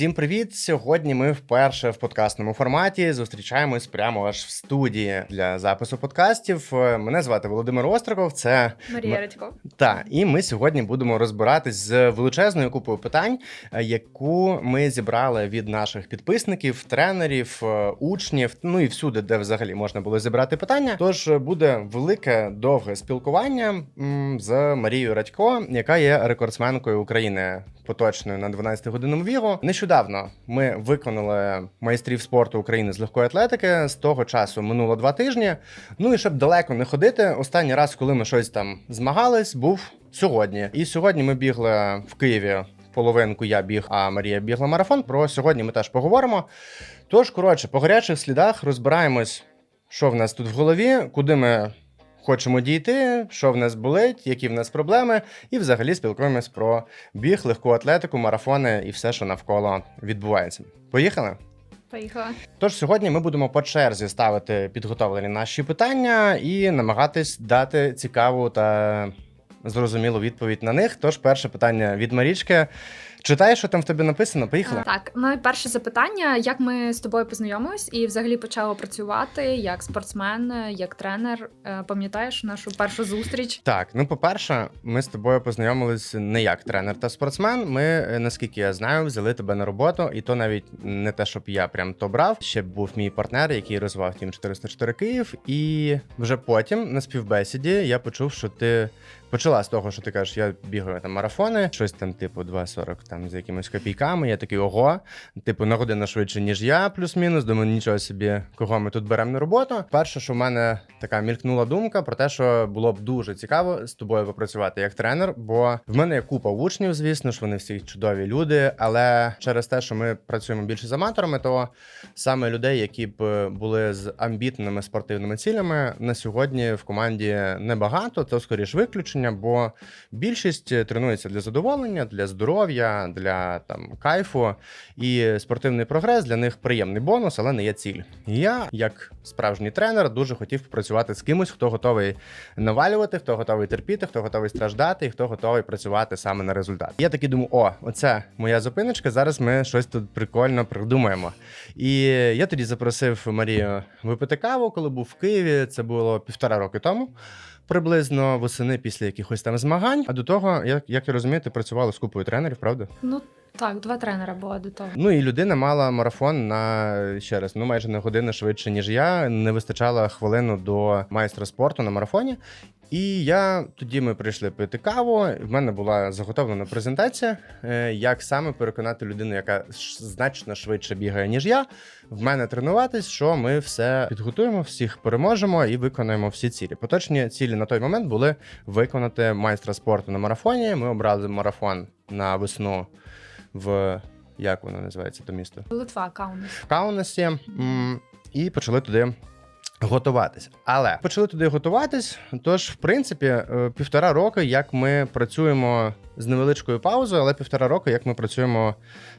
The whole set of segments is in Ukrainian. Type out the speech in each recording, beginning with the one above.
Всім привіт! Сьогодні ми вперше в подкастному форматі зустрічаємось прямо аж в студії для запису подкастів. Е, Мене звати Володимир Остриков. Це Марія Радько. та і ми сьогодні будемо розбиратись з величезною купою питань, е, яку ми зібрали від наших підписників, тренерів, е, учнів, ну і всюди, де взагалі можна було зібрати питання. Тож буде велике довге спілкування з Марією Радько, яка є рекордсменкою України поточною на 12 годинному вігу. Нещодавно ми виконали майстрів спорту України з легкої атлетики. З того часу минуло два тижні. Ну і щоб далеко не ходити, останній раз, коли ми щось там змагались, був сьогодні. І сьогодні ми бігли в Києві. Половинку я біг, а Марія бігла марафон. Про сьогодні ми теж поговоримо. Тож, коротше, по гарячих слідах розбираємось, що в нас тут в голові, куди ми хочемо дійти, що в нас болить, які в нас проблеми, і взагалі спілкуємось про біг, легку атлетику, марафони і все, що навколо відбувається. Поїхали? Поїхала. Тож сьогодні ми будемо по черзі ставити підготовлені наші питання і намагатись дати цікаву та зрозумілу відповідь на них. Тож, перше питання від Марічки. Читай, що там в тобі написано. Поїхали. Так, ну і перше запитання: як ми з тобою познайомились і взагалі почали працювати як спортсмен, як тренер? Е, Пам'ятаєш нашу першу зустріч? Так, ну по-перше, ми з тобою познайомились не як тренер та спортсмен. Ми, е, наскільки я знаю, взяли тебе на роботу, і то навіть не те, щоб я прям то брав. Ще був мій партнер, який розвивав Тім 404 Київ. І вже потім на співбесіді я почув, що ти почала з того, що ти кажеш, я бігаю там марафони, щось там, типу, 2.40 там з якимись копійками. Я такий ого, типу, на годину швидше, ніж я, плюс-мінус. Думаю, нічого собі, кого ми тут беремо на роботу. Перше, що в мене така мількнула думка про те, що було б дуже цікаво з тобою попрацювати як тренер, бо в мене є купа учнів, звісно ж, вони всі чудові люди. Але через те, що ми працюємо більше з аматорами, то саме людей, які б були з амбітними спортивними цілями, на сьогодні в команді небагато. Це скоріш виключення, бо більшість тренується для задоволення, для здоров'я, для там кайфу. І спортивний прогрес для них приємний бонус, але не є ціль. Я, як справжній тренер, дуже хотів попрацювати з кимось, хто готовий навалювати, хто готовий терпіти, хто готовий страждати, і хто готовий працювати саме на результат. Я такий думаю, о, оце моя зупиночка. Зараз ми щось тут прикольно придумаємо. І я тоді запросив Марію випити каву, коли був в Києві. Це було півтора роки тому. Приблизно восени після якихось там змагань. А до того, як, як я розумію, ти працювала з купою тренерів, правда? Ну так, два тренера було до того. Ну і людина мала марафон на ще раз, ну майже на годину швидше, ніж я. Не вистачало хвилину до майстра спорту на марафоні. І я тоді ми прийшли пити каву. В мене була заготовлена презентація, е, як саме переконати людину, яка значно швидше бігає, ніж я. В мене тренуватись, що ми все підготуємо, всіх переможемо і виконаємо всі цілі. Поточні цілі на той момент були виконати майстра спорту на марафоні. Ми обрали марафон на весну в як воно називається то місто? Литва, Каунас. в Каунасі м, і почали туди. Готуватись, але почали туди готуватись. Тож, в принципі, е, півтора роки, як ми працюємо з невеличкою паузою, але півтора роки, як ми працюємо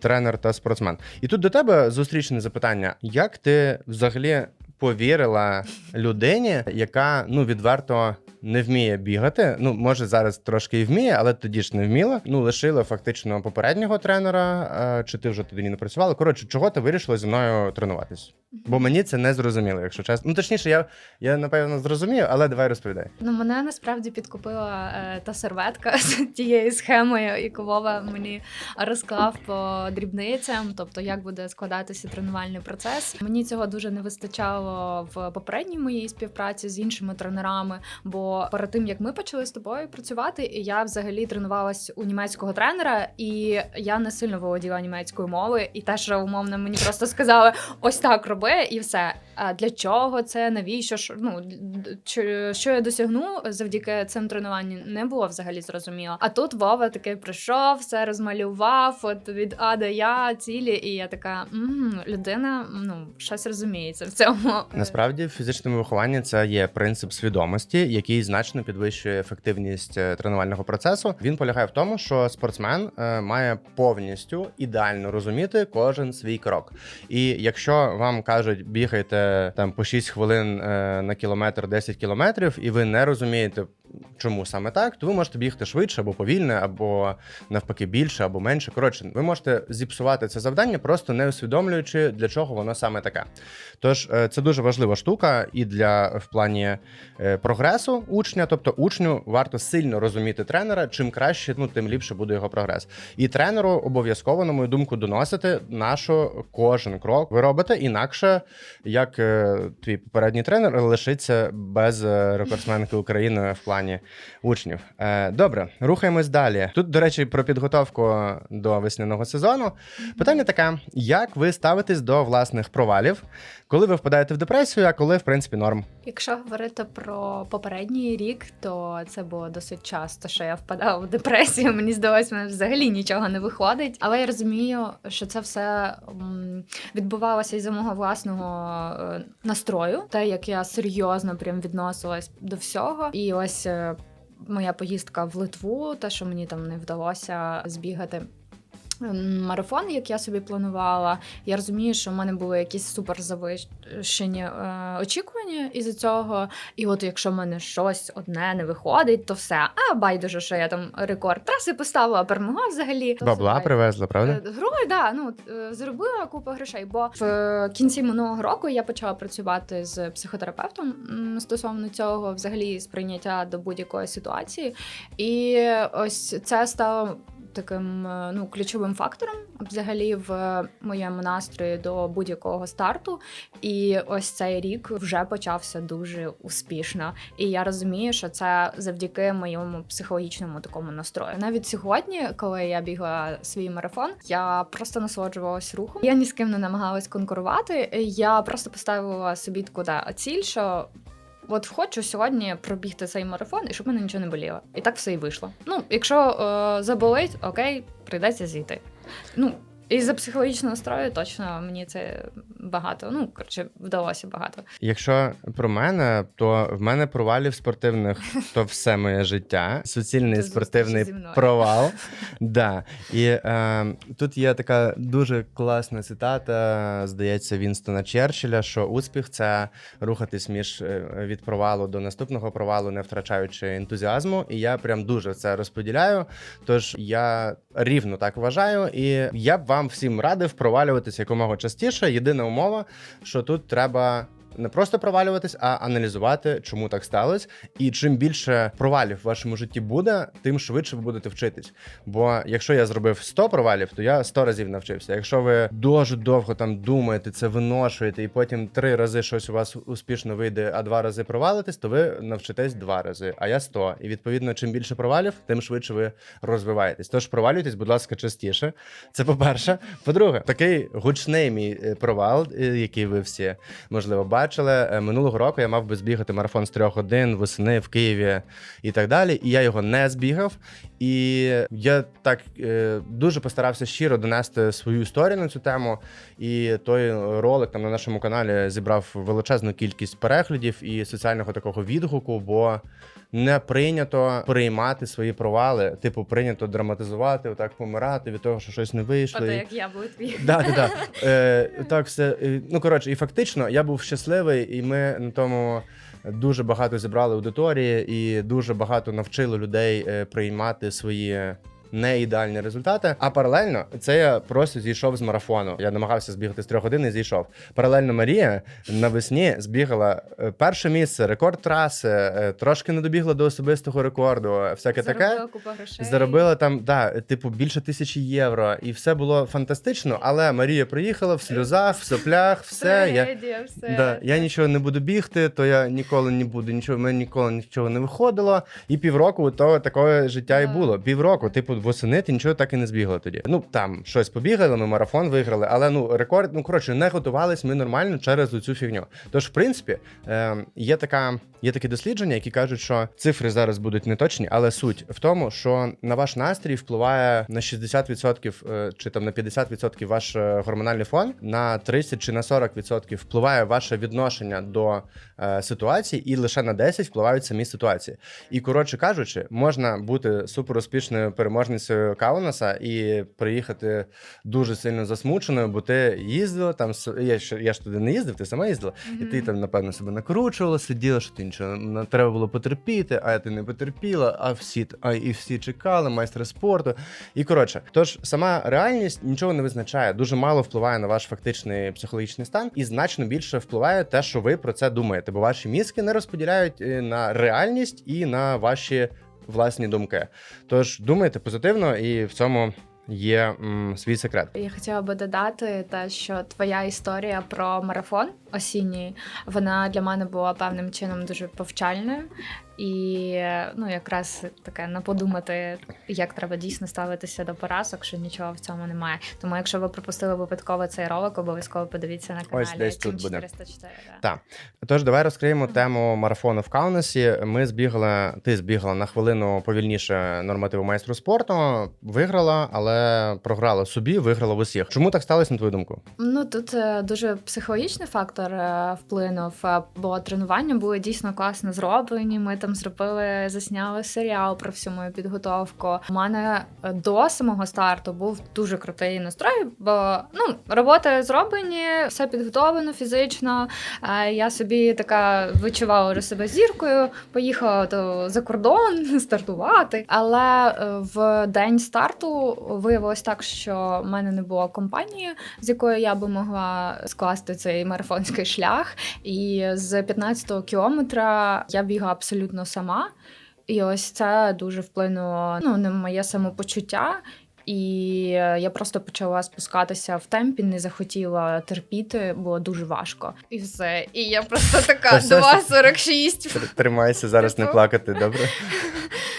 тренер та спортсмен. І тут до тебе зустрічне запитання: як ти взагалі повірила людині, яка ну відверто не вміє бігати? Ну, може, зараз трошки і вміє, але тоді ж не вміла. Ну, лишила фактично попереднього тренера. е, Чи ти вже тоді не працювала? Коротше, чого ти вирішила зі мною тренуватись? Бо мені це не зрозуміло, якщо чесно. Ну точніше, я, я напевно зрозумію, але давай розповідай. Ну, мене насправді підкупила е, та серветка з тією схемою, яку Вова мені розклав по дрібницям, тобто як буде складатися тренувальний процес. Мені цього дуже не вистачало в попередній моїй співпраці з іншими тренерами. Бо перед тим як ми почали з тобою працювати, я взагалі тренувалась у німецького тренера, і я не сильно володіла німецькою мовою. І те, що умовно мені просто сказали, ось так роби, і все. А для чого це? Навіщо ж? Ну що я досягну завдяки цим тренуванням, не було взагалі зрозуміло. А тут Вова таки прийшов, все розмалював от від А до Я цілі, і я така м людина, ну щось розуміється в цьому. Насправді, в фізичному вихованні це є принцип свідомості, який значно підвищує ефективність е, тренувального процесу. Він полягає в тому, що спортсмен е, має повністю ідеально розуміти кожен свій крок. І якщо вам кажуть, бігайте там по 6 хвилин е, на кілометр, 10 кілометрів, і ви не розумієте. Чому саме так, то ви можете бігти швидше або повільно, або навпаки більше, або менше. Коротше, ви можете зіпсувати це завдання, просто не усвідомлюючи, для чого воно саме таке. Тож е, це дуже важлива штука і для в плані е, прогресу учня. Тобто учню варто сильно розуміти тренера. Чим краще, ну тим ліпше буде його прогрес. І тренеру обов'язково, на мою думку, доносити на що кожен крок ви робите, інакше як е, твій попередній тренер лишиться без рекордсменки України в плані учнів. Е, добре, рухаємось далі. Тут, до речі, про підготовку до весняного сезону. Питання таке: як ви ставитесь до власних провалів, коли ви впадаєте в депресію, а коли в принципі норм? Якщо говорити про попередній рік, то це було досить часто, що я впадала в депресію. Мені здалося, мене взагалі нічого не виходить. Але я розумію, що це все відбувалося із-за мого власного е, настрою, те, як я серйозно прям відносилась до всього. І ось моя поїздка в Литву, те, що мені там не вдалося збігати. Марафон, як я собі планувала, я розумію, що в мене були якісь супер завищені е, очікування із цього. І от якщо в мене щось одне не виходить, то все. А байдуже, що я там рекорд траси поставила, перемогла взагалі. Бабла привезла, правда? Е, Гроші, да, ну е, заробила купу грошей. Бо в кінці минулого року я почала працювати з психотерапевтом стосовно цього, взагалі сприйняття до будь-якої ситуації. І ось це стало. Таким е, ну ключовим фактором взагалі в моєму настрої до будь-якого старту. І ось цей рік вже почався дуже успішно. І я розумію, що це завдяки моєму психологічному такому настрою. Навіть сьогодні, коли я бігла свій марафон, я просто насолоджувалась рухом. Я ні з ким не намагалась конкурувати. Я просто поставила собі таку да, ціль, що. От хочу сьогодні пробігти цей марафон, і щоб мене нічого не боліло. І так все і вийшло. Ну, якщо е, заболить, окей, прийдеться зійти. Ну, і за психологічного настрою точно мені це багато. Ну, коротше, вдалося багато. Якщо про мене, то в мене провалів спортивних то все моє життя. Суцільний спортивний провал. да. І е, тут є така дуже класна цитата, здається, Вінстона Черчилля, що успіх це рухатись між е, від провалу до наступного провалу, не втрачаючи ентузіазму. І я прям дуже це розподіляю. Тож я рівно так вважаю, і я б вам всім радив провалюватися якомога частіше. Єдина умова, що тут треба. Не просто провалюватись, а аналізувати, чому так сталося. І чим більше провалів в вашому житті буде, тим швидше ви будете вчитись. Бо якщо я зробив 100 провалів, то я 100 разів навчився. Якщо ви дуже довго там думаєте, це виношуєте, і потім три рази щось у вас успішно вийде, а два рази провалитесь, то ви навчитесь два рази, а я 100. І відповідно, чим більше провалів, тим швидше ви розвиваєтесь. Тож провалюйтесь, будь ласка, частіше. Це по-перше. По-друге, такий гучний мій е, провал, е, який ви всі можливо бачили. Е, Минулого року я мав би збігати марафон з трьох годин восени в Києві і так далі. І я його не збігав. І я так е, дуже постарався щиро донести свою історію на цю тему. І той ролик там на нашому каналі зібрав величезну кількість переглядів і соціального такого відгуку, бо не прийнято приймати свої провали. Типу, прийнято драматизувати, отак помирати від того, що щось не вийшло. Ото як я був твій. Да, да, да. Е, так, все. е, Ну коротше, і фактично я був щасливий, і ми на тому дуже багато зібрали аудиторії, і дуже багато навчили людей е, приймати свої. Не ідеальні результати. А паралельно це я просто зійшов з марафону. Я намагався збігати з трьох годин і зійшов. Паралельно Марія навесні збігала е, перше місце, рекорд траси, е, трошки не добігла до особистого рекорду. Всяке таке. Заробила купу грошей. Заробила там, да, типу, більше тисячі євро, і все було фантастично. Але Марія приїхала в сльозах, в соплях, все. Я, все. да, я нічого не буду бігти, то я ніколи не буду, нічого, в мене ніколи нічого не виходило. І півроку то такое життя і було. Півроку, типу, восени ти нічого так і не збігла тоді. Ну там щось побігали, ми марафон виграли, але ну рекорд, ну коротше, не готувались ми нормально через цю фігню. Тож, в принципі, е, є така. Є такі дослідження, які кажуть, що цифри зараз будуть неточні, але суть в тому, що на ваш настрій впливає на 60% е, чи там на 50% ваш е, гормональний фон, на 30 чи на 40% впливає ваше відношення до е, ситуації, і лише на 10 впливають самі ситуації. І коротше кажучи, можна бути суперуспішною переможцем переможницею Каунаса і приїхати дуже сильно засмученою, бо ти їздила там. Я ж я ж туди не їздив, ти сама їздила, і ти там, напевно, себе накручувала, сиділа, що ти нічого не треба було потерпіти, а ти не потерпіла, а всі а і всі чекали, майстри спорту. І коротше, тож сама реальність нічого не визначає, дуже мало впливає на ваш фактичний психологічний стан, і значно більше впливає те, що ви про це думаєте, бо ваші мізки не розподіляють е, на реальність і на ваші власні думки. Тож думайте позитивно, і в цьому є м, свій секрет. Я хотіла би додати те, що твоя історія про марафон осінній, вона для мене була певним чином дуже повчальною. І ну, якраз таке на подумати, як треба дійсно ставитися до поразок, що нічого в цьому немає. Тому, якщо ви пропустили випадково цей ролик, обов'язково подивіться на каналі Ось десь тут буде. 404. Да. Так. Тож давай розкриємо тему марафону в Каунасі. Ми збігали, ти збігала на хвилину повільніше нормативу майстру спорту, виграла, але програла собі, виграла в усіх. Чому так сталося, на твою думку? Ну тут е, дуже психологічний фактор е, вплинув, е, бо тренування були дійсно класно зроблені. Ми там зробили, засняли серіал про всю мою підготовку. У мене е, до самого старту був дуже крутий настрой, бо ну роботи зроблені, все підготовлено фізично. Е, Я собі така відчувала вже себе зіркою, поїхала то за кордон стартувати. Але е, в день старту виявилось так, що в мене не було компанії, з якою я би могла скласти цей марафонський шлях. І з 15-го кілометра я бігла абсолютно сама. І ось це дуже вплинуло ну, на моє самопочуття. І е, я просто почала спускатися в темпі, не захотіла терпіти, було дуже важко. І все. І я просто така Та все- 2,46. Тримайся зараз не Типу. плакати, добре?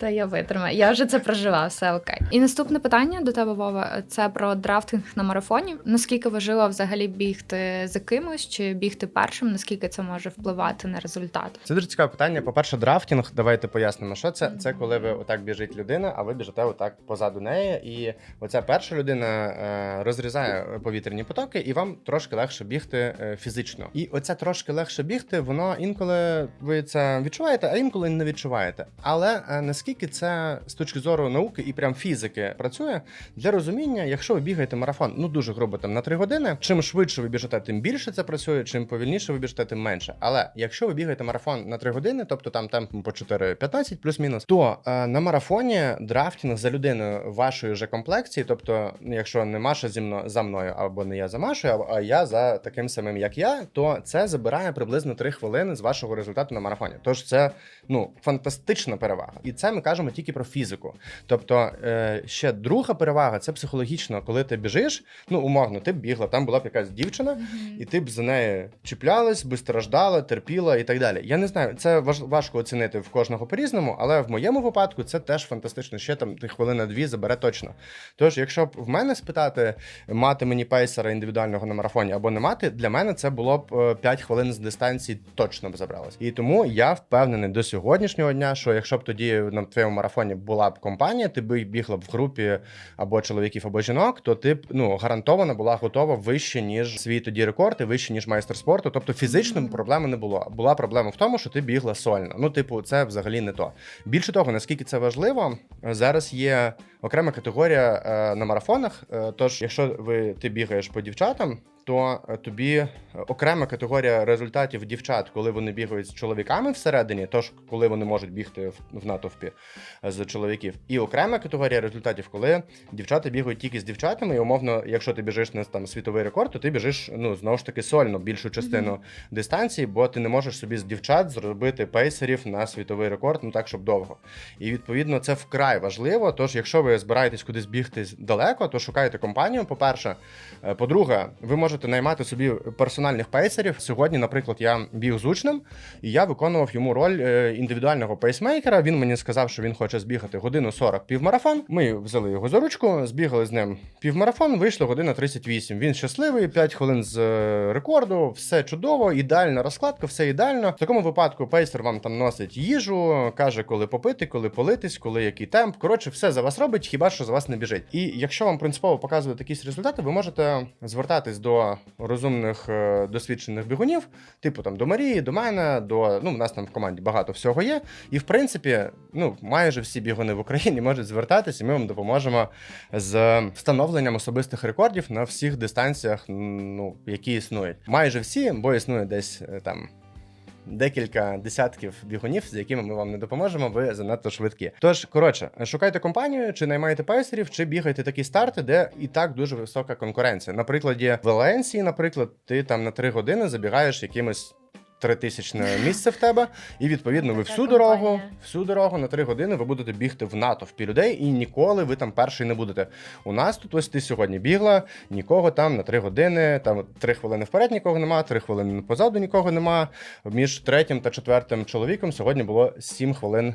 Та я витримаю. Я вже це прожила, все окей. І наступне питання до тебе, Вова, це про драфтинг на марафоні. Наскільки важливо взагалі бігти за кимось чи бігти першим? Наскільки це може впливати на результат? Це дуже цікаве питання. По-перше, драфтінг, давайте пояснимо, що це. Це коли ви отак біжить людина, а ви біжите отак позаду неї. І оця перша людина е, розрізає повітряні потоки, і вам трошки легше бігти е, фізично. І оце трошки легше бігти, воно інколи ви це відчуваєте, а інколи не відчуваєте. Але е, наскільки це з точки зору науки і прям фізики працює для розуміння, якщо ви бігаєте марафон, ну дуже грубо там на 3 години. Чим швидше ви біжите, тим більше це працює. Чим повільніше ви біжите, тим менше. Але якщо ви бігаєте марафон на 3 години, тобто там темпом по 4.15 плюс-мінус, то е, на марафоні драфтінг за людиною вашої же комплекції, тобто, ну, якщо не Маша зі мною за мною, або не я за Машою, а- я за таким самим, як я, то це забирає приблизно 3 хвилини з вашого результату на марафоні. Тож це ну фантастична перевага, і це ми кажемо тільки про фізику. Тобто е, ще друга перевага це психологічно, коли ти біжиш. Ну умовно, ти б бігла, там була б якась дівчина, і ти б за нею чіплялась, би страждала, терпіла і так далі. Я не знаю, це важ, важко оцінити в кожного по-різному, але в моєму випадку це теж фантастично. Ще там ти хвилина-дві забере точно. Тож, якщо б в мене спитати, мати мені пейсера індивідуального на марафоні або не мати, для мене це було б 5 хвилин з дистанції точно б забралось. І тому я впевнений до сьогоднішнього дня, що якщо б тоді на твоєму марафоні була б компанія, ти б бігла б в групі або чоловіків, або жінок, то ти б ну гарантовано була готова вище, ніж свій тоді рекорд, і вище, ніж майстер спорту. Тобто фізично проблеми не було. Була проблема в тому, що ти бігла сольно. Ну, типу, це взагалі не то. Більше того, наскільки це важливо, зараз є окрема категорія е, на марафонах. Е, тож, якщо ви ти бігаєш по дівчатам. То е, тобі е, окрема категорія результатів дівчат, коли вони бігають з чоловіками всередині, тож коли вони можуть бігти в, в натовпі е, з чоловіків, і окрема категорія результатів, коли дівчата бігають тільки з дівчатами, і умовно, якщо ти біжиш на там світовий рекорд, то ти біжиш ну знову ж таки сольно більшу частину Мгм. дистанції, бо ти не можеш собі з дівчат зробити пейсерів на світовий рекорд, ну так, щоб довго. І відповідно це вкрай важливо. Тож, якщо ви збираєтесь кудись бігти далеко, то шукайте компанію. По-перше, Е, по-друге, ви можете наймати собі персональних пейсерів. Сьогодні, наприклад, я біг з учнем, і я виконував йому роль е, індивідуального пейсмейкера. Він мені сказав, що він хоче збігати годину 40 півмарафон. Ми взяли його за ручку, збігали з ним півмарафон, вийшло година 38. Він щасливий, 5 хвилин з е, рекорду, все чудово, ідеальна розкладка, все ідеально. В такому випадку пейсер вам там носить їжу, каже, коли попити, коли политись, коли який темп. Коротше, все за вас робить, хіба що за вас не біжить. І якщо вам принципово показувати якісь результати, ви можете звертатись до розумних е, досвідчених бігунів, типу там до Марії, до мене, до ну, в нас там в команді багато всього є. І в принципі, ну майже всі бігуни в Україні можуть звертатися, і ми вам допоможемо з встановленням особистих рекордів на всіх дистанціях, ну які існують. Майже всі, бо існує десь е, там. Декілька десятків бігунів, з якими ми вам не допоможемо, ви занадто швидкі. Тож, коротше, шукайте компанію, чи наймаєте пейсерів, чи бігайте такі старти, де і так дуже висока конкуренція. На прикладі Валенсії, наприклад, ти там на 3 години забігаєш якимось. Тритисячне місце в тебе, і відповідно ви всю дорогу, всю дорогу на три години ви будете бігти в натовпі людей, і ніколи ви там перший не будете. У нас тут ось ти сьогодні бігла, нікого там на три години, там три хвилини вперед нікого нема, три хвилини позаду нікого нема. Між третім та четвертим чоловіком сьогодні було сім хвилин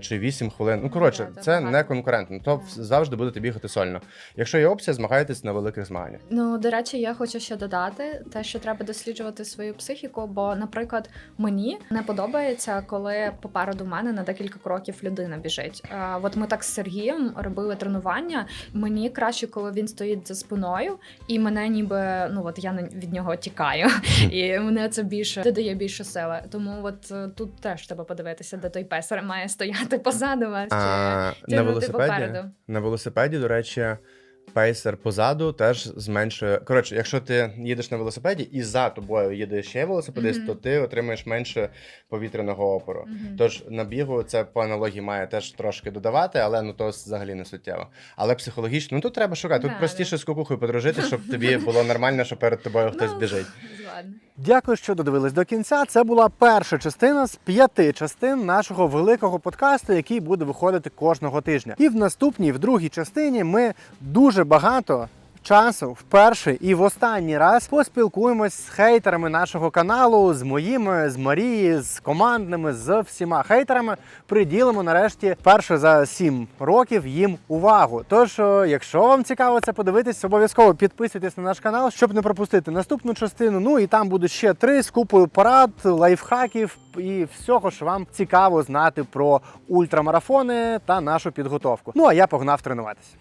чи 8 хвилин. Ну коротше, Да, це багато. не конкурентно. То завжди будете бігати сольно. Якщо є опція, змагайтесь на великих змаганнях. Ну, до речі, я хочу ще додати те, що треба досліджувати свою психіку, бо, наприклад, мені не подобається, коли попереду мене на декілька кроків людина біжить. А, от ми так з Сергієм робили тренування. Мені краще, коли він стоїть за спиною, і мене ніби ну от я від нього тікаю, і мене це більше додає більше сили. Тому от е, тут теж треба подивитися, де той песар має стояти позаду вас. А, чи на велосипеді, попереду. на велосипеді, до речі, пейсер позаду теж зменшує. Коротше, якщо ти їдеш на велосипеді і за тобою їде ще велосипедист, Мгм. то ти отримаєш менше повітряного опору. Мгм. Тож на бігу це по аналогії має теж трошки додавати, але ну то взагалі не суттєво. Але психологічно, ну тут треба шукати. Тут Да, простіше з кукухою подружити, щоб тобі було нормально, що перед тобою хтось Ну, біжить. Згодна. Дякую, що додивились до кінця. Це була перша частина з п'яти частин нашого великого подкасту, який буде виходити кожного тижня. І в наступній, в другій частині, ми дуже багато. Часу в перший і в останній раз поспілкуємось з хейтерами нашого каналу, з моїми, з Марії, з командними, з всіма хейтерами. Приділимо нарешті перше за сім років їм увагу. Тож, е, якщо вам цікаво це подивитись, обов'язково підписуйтесь на наш канал, щоб не пропустити наступну частину. Ну і там будуть ще три з купою порад, лайфхаків і всього, що вам цікаво знати про ультрамарафони та нашу підготовку. Ну а я погнав тренуватися.